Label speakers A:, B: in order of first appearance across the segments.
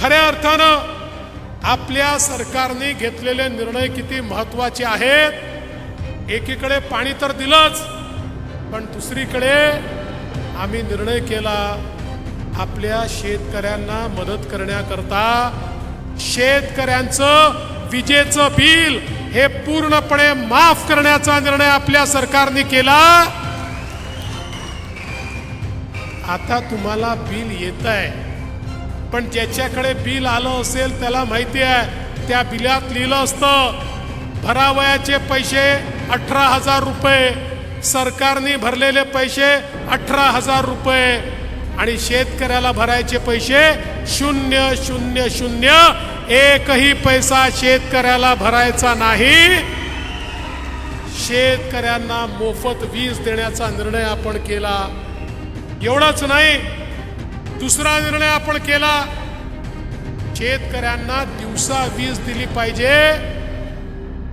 A: खऱ्या अर्थानं आपल्या सरकारने घेतलेले निर्णय किती महत्त्वाचे आहेत? एकीकडे पाणी तर दिलंच पण दुसरीकडे आम्ही निर्णय केला आपल्या शेतकऱ्यांना मदत करण्याकरता शेतकऱ्यांचं विजेचं बिल हे पूर्णपणे माफ करण्याचा निर्णय आपल्या सरकारने केला. आता तुम्हाला बिल येत आहे पण ज्याच्याकडे बिल आलं असेल त्याला माहिती आहे त्या बिलात लिहिलं असतं भरावयाचे पैसे अठरा हजार रुपये. सरकारने भरलेले पैसे अठरा हजार रुपये. आणि शेतकऱ्याला भरायचे पैसे शून्य शून्य शून्य. एकही पैसा शेतकऱ्याला भरायचा नाही. शेतकऱ्यांना मोफत वीज देण्याचा निर्णय आपण केला. एवढंच नाही दुसरा निर्णय आपण केला. शेतकऱ्यांना दिवसा वीज दिली पाहिजे.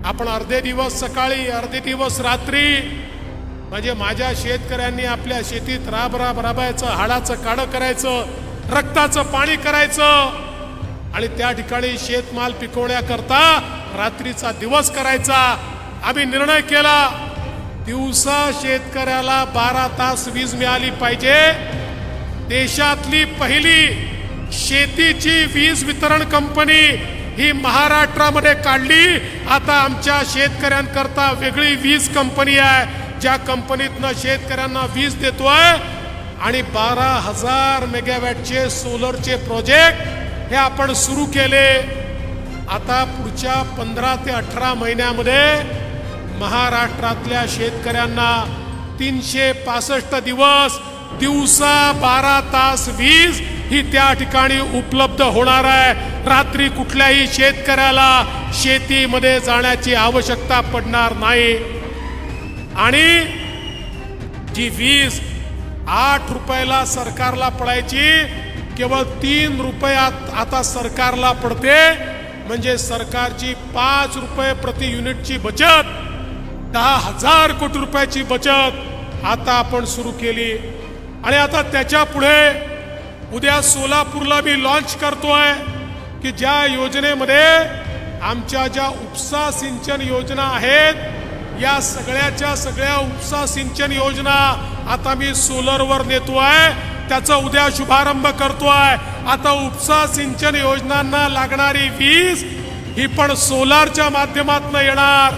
A: आपण अर्धे दिवस सकाळी अर्धे दिवस रात्री म्हणजे माझ्या शेतकऱ्यांनी आपल्या शेतीत राब राब राबायचं हाडाचं काढं करायचं रक्ताचं पाणी करायचं आणि त्या ठिकाणी शेतमाल पिकवण्याकरता रात्रीचा दिवस करायचा. आम्ही निर्णय केला. दिवसा शेतकऱ्याला बारा तास वीज मिळाली पाहिजे. देशातली पहिली शेतीची वीज वितरण कंपनी ही महाराष्ट्रामध्ये काढली. आता आमच्या शेतकऱ्यांकरता वेगळी वीज कंपनी आहे. ज्या कंपनीतनं शेतकऱ्यांना वीज देतोय आणि बारा हजार मेगावॅटचे सोलरचे प्रोजेक्ट हे आपण सुरू केले. आता पुढच्या पंधरा ते अठरा महिन्यामध्ये महाराष्ट्रातल्या शेतकऱ्यांना तीनशे पासष्ट दिवस दिवसा बारा तास वीज ही त्या ठिकाणी उपलब्ध होणार आहे. रात्री कुठल्याही शेतकऱ्याला शेतीमध्ये जाण्याची आवश्यकता पडणार नाही. आणि जी वीज आठ रुपयाला सरकारला पडायची केवळ तीन रुपयात आता सरकारला पडते. म्हणजे सरकारची पाच रुपये प्रति युनिटची बचत दहा हजार कोटी रुपयाची बचत आता आपण सुरू केली. आणि आता त्याच्या पुढे उद्या सोलापूरला मी लॉन्च करतोय की ज्या योजनेमध्ये आमच्या ज्या उपसा सिंचन योजना आहेत या सगळ्याच्या सगळ्या उपसा सिंचन योजना आता मी सोलरवर नेतोय. त्याचा उद्या शुभारंभ करतोय. आता उपसा सिंचन योजनांना लागणारी वीज ही पण सोलारच्या माध्यमातून येणार.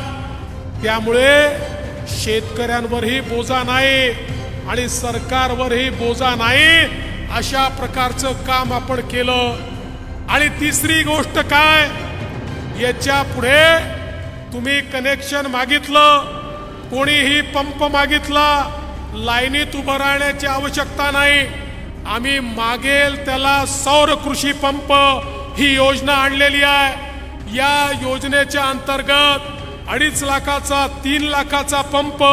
A: त्यामुळे शेतकऱ्यांवरही बोजा नाही. आणि सरकारवरही बोजा नाही अशा प्रकारचं काम आपण केलं. आणि तिसरी गोष्ट काय? याच्यापुढे तुम्ही कनेक्शन मागितलं कोणीही पंप मागितला लाईनीत उभं राहण्याची आवश्यकता नाही. आम्ही मागेल त्याला सौर कृषी पंप ही योजना आणलेली आहे. या योजनेच्या अंतर्गत अडीच लाखाचा तीन लाखाचा पंप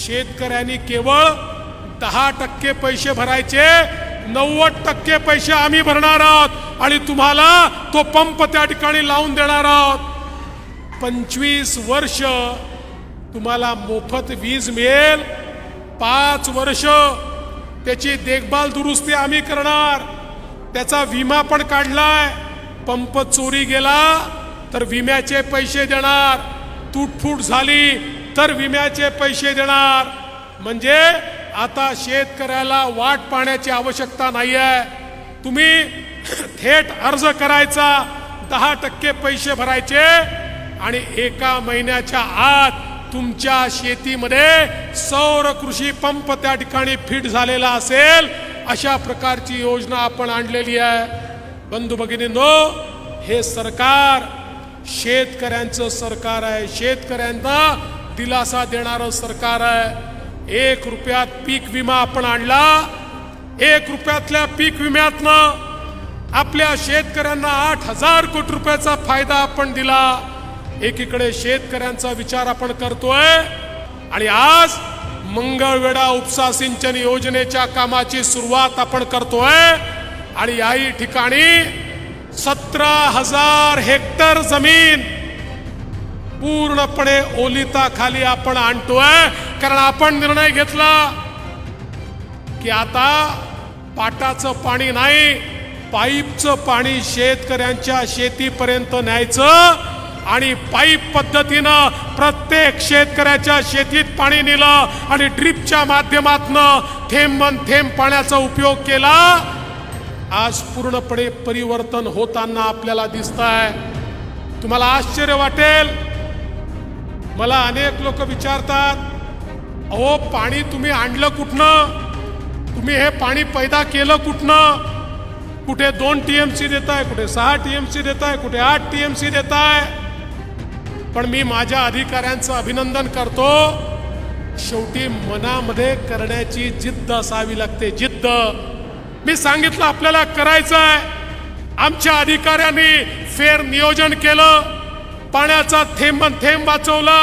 A: शेतकऱ्यांनी केवळ दहा टक्के पैसे भरायचे नव्वद टक्के पैसे आम्ही भरणार आहोत आणि तुम्हाला तो पंप त्या ठिकाणी लावून देणार आहोत. पंचवीस वर्ष तुम्हाला मोफत वीज मिळेल. पाच वर्ष त्याची देखभाल दुरुस्ती आम्ही करणार. त्याचा विमा पण काढलाय. पंप चोरी गेला तर विम्याचे पैसे देणार. तूटफूट झाली तर विम्याचे पैसे देणार. म्हणजे आता शेतकऱ्याला वाट पाहण्याची आवश्यकता नाही आहे तुम्ही थेट अर्ज करायचा दहा टक्के पैसे भरायचे आणि एका महिन्याच्या आत तुमच्या शेतीमध्ये सौर कृषी पंप त्या ठिकाणी फिट झालेला असेल अशा प्रकारची योजना आपण आणलेली आहे. बंधू भगिनींनो हे सरकार शेतकऱ्यांचं सरकार आहे. शेतकऱ्यांना दिलासा देणारं सरकार आहे. एक रुपयात पीक विमा आपण आणला. एक रुपयातल्या पीक विम्यातनं आपल्या शेतकऱ्यांना आठ हजार कोटी रुपयाचा फायदा आपण दिला. एकीकडे शेतकऱ्यांचा विचार आपण करतोय. आणि आज मंगळवेढा उपसा सिंचन योजनेच्या कामाची सुरुवात आपण करतोय. आणि याही ठिकाणी सतरा हजार हेक्टर जमीन पूर्णपणे ओलिताखाली आपण आणतोय कारण आपण निर्णय घेतला की आता पाटाचं पाणी नाही पाईपचं पाणी शेतकऱ्यांच्या शेतीपर्यंत न्यायचं आणि पाईप पद्धतीनं प्रत्येक शेतकऱ्याच्या शेतीत पाणी नेलं आणि ड्रीपच्या माध्यमातनं मन थेंब पाण्याचा उपयोग केला. आज पूर्णपणे परिवर्तन होताना आपल्याला दिसत आहे तुम्हाला आश्चर्य वाटेल मला अनेक लोक विचारतात अहो पाणी तुम्ही आणलं कुठनं? तुम्ही हे पाणी पैदा केलं कुठनं? कुठे दोन टी एम सी देताय कुठे सहा टी एम सी देताय कुठे आठ टी एम सी देताय? पण मी माझ्या अधिकाऱ्यांचं अभिनंदन करतो. शेवटी मनामध्ये करण्याची जिद्द असावी लागते जिद्द. मी सांगितलं आपल्याला करायचं आहे आमच्या अधिकाऱ्यांनी फेर नियोजन केलं. पाण्याचा थेंब थेंब वाचवला.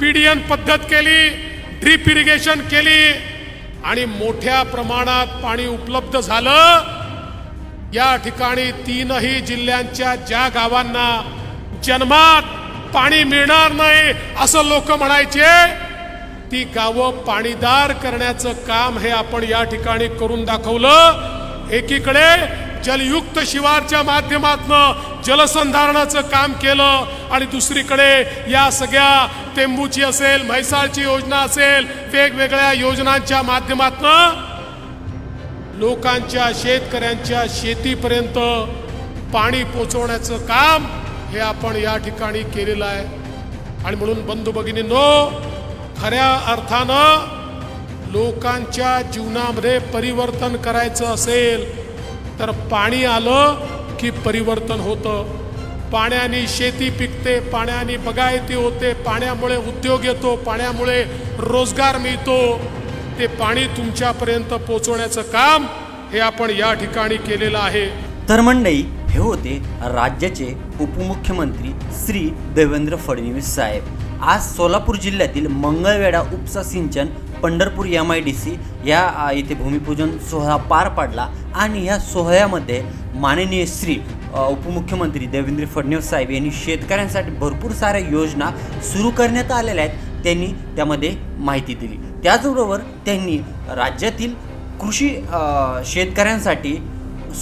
A: पीडीएन पद्धत केली ड्रीप इरिगेशन केली आणि मोठ्या प्रमाणात पाणी उपलब्ध झालं. या ठिकाणी तीनही जिल्ह्यांच्या ज्या गावांना जन्मात पाणी मिळणार नाही असं लोक म्हणायचे ती गावं पाणीदार करण्याचं काम हे आपण या ठिकाणी करून दाखवलं. एकीकडे जलयुक्त शिवारच्या माध्यमातनं जलसंधारणाचं काम केलं आणि दुसरीकडे या सगळ्या टेंबूची असेल म्हैसाळची योजना असेल वेगवेगळ्या योजनांच्या माध्यमातनं लोकांच्या शेतकऱ्यांच्या शेतीपर्यंत पाणी पोचवण्याचं काम हे आपण या ठिकाणी केलेलं आहे. आणि म्हणून बंधू भगिनींनो खऱ्या अर्थानं लोकांच्या जीवनामध्ये परिवर्तन करायचं असेल तर पाणी आलं की परिवर्तन होतं. पाण्याने शेती पिकते पाण्याने बगायती होते पाण्यामुळे उद्योग येतो पाण्यामुळे रोजगार मिळतो. ते पाणी तुमच्यापर्यंत पोचवण्याचं काम हे आपण या ठिकाणी केलेलं आहे.
B: तर मंडई हे होते राज्याचे उपमुख्यमंत्री श्री देवेंद्र फडणवीस साहेब. आज सोलापूर जिल्ह्यातील मंगळवेढा उपसा सिंचन Pandharpur M I D C या इथे भूमिपूजन सोहळा पार पाडला आणि ह्या सोहळ्यामध्ये माननीय श्री उपमुख्यमंत्री देवेंद्र फडणवीस साहेब यांनी शेतकऱ्यांसाठी भरपूर साऱ्या योजना सुरू करण्यात आलेल्या आहेत त्यांनी त्यामध्ये माहिती दिली. त्याचबरोबर त्यांनी राज्यातील कृषी शेतकऱ्यांसाठी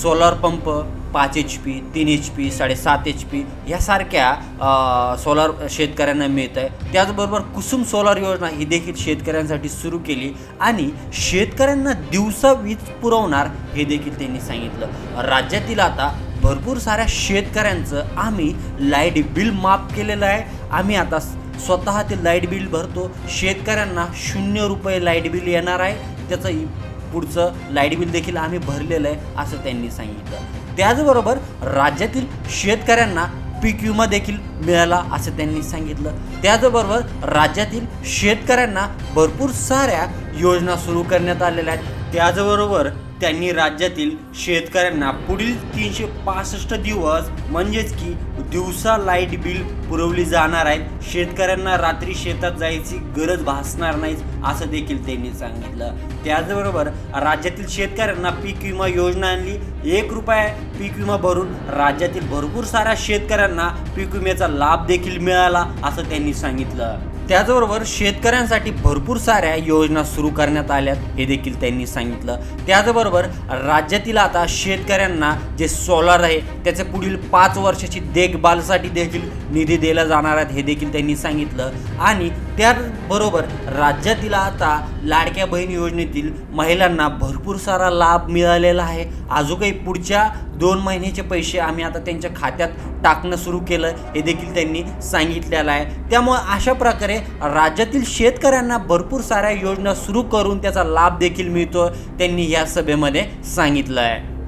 B: सोलार पंप पाच एच पी तीन एच पी साडेसात एच पी यासारख्या सोलार शेतकऱ्यांना मिळत आहे त्याचबरोबर कुसुम सोलार योजना ही देखील शेतकऱ्यांसाठी सुरू केली आणि शेतकऱ्यांना दिवसा वीज पुरवणार हे देखील त्यांनी सांगितलं. राज्यातील आता भरपूर साऱ्या शेतकऱ्यांचं आम्ही लाइट बिल माफ केलेलं आहे. आम्ही आता स्वतः ते लाइट बिल भरतो. शेतकऱ्यांना शून्य रुपये लाइट बिल येणार आहे. त्याचं पुढचं लाइट बिल देखील आम्ही भरलेलं आहे असं त्यांनी सांगितलं. त्याचबरोबर राज्यातील शेतकऱ्यांना पीक विमा देखील मिळाला असं त्यांनी सांगितलं. त्याचबरोबर राज्यातील शेतकऱ्यांना भरपूर साऱ्या योजना सुरू करण्यात आलेल्या आहेत. त्याचबरोबर त्यांनी राज्यातील शेतकऱ्यांना पुढील तीनशे पासष्ट दिवस म्हणजेच की दिवसा लाइट बिल पुरवली जाणार आहेत. शेतकऱ्यांना रात्री शेतात जायची गरज भासणार नाही असं देखील त्यांनी सांगितलं. त्याचबरोबर राज्यातील शेतकऱ्यांना पीक विमा योजना आणली. एक रुपया पीक विमा भरून राज्यातील भरपूर साऱ्या शेतकऱ्यांना पीक विम्याचा लाभ देखील मिळाला असं त्यांनी सांगितलं. त्याचबरोबर शेतकऱ्यांसाठी भरपूर साऱ्या योजना सुरू करण्यात आल्यात हे देखील त्यांनी सांगितलं. त्याचबरोबर राज्यातील आता शेतकऱ्यांना जे सोलार आहे त्याचे पुढील पाच वर्षाची देखभालसाठी देखील निधी दिला जाणार आहेत हे देखील त्यांनी सांगितलं. आणि त्याचबरोबर राज्यातील आता लाडक्या बहीण योजनेतील महिलांना भरपूर सारा लाभ मिळालेला आहे. अजूनही पुढच्या दोन महिन्याचे पैसे आम्ही आता त्यांच्या खात्यात टाकणं सुरू केलं हे देखील त्यांनी सांगितलेलं आहे. त्यामुळे अशा प्रकारे राज्यातील शेतकऱ्यांना भरपूर साऱ्या योजना सुरू करून त्याचा लाभ देखील मिळतो त्यांनी या सभेमध्ये सांगितलं आहे.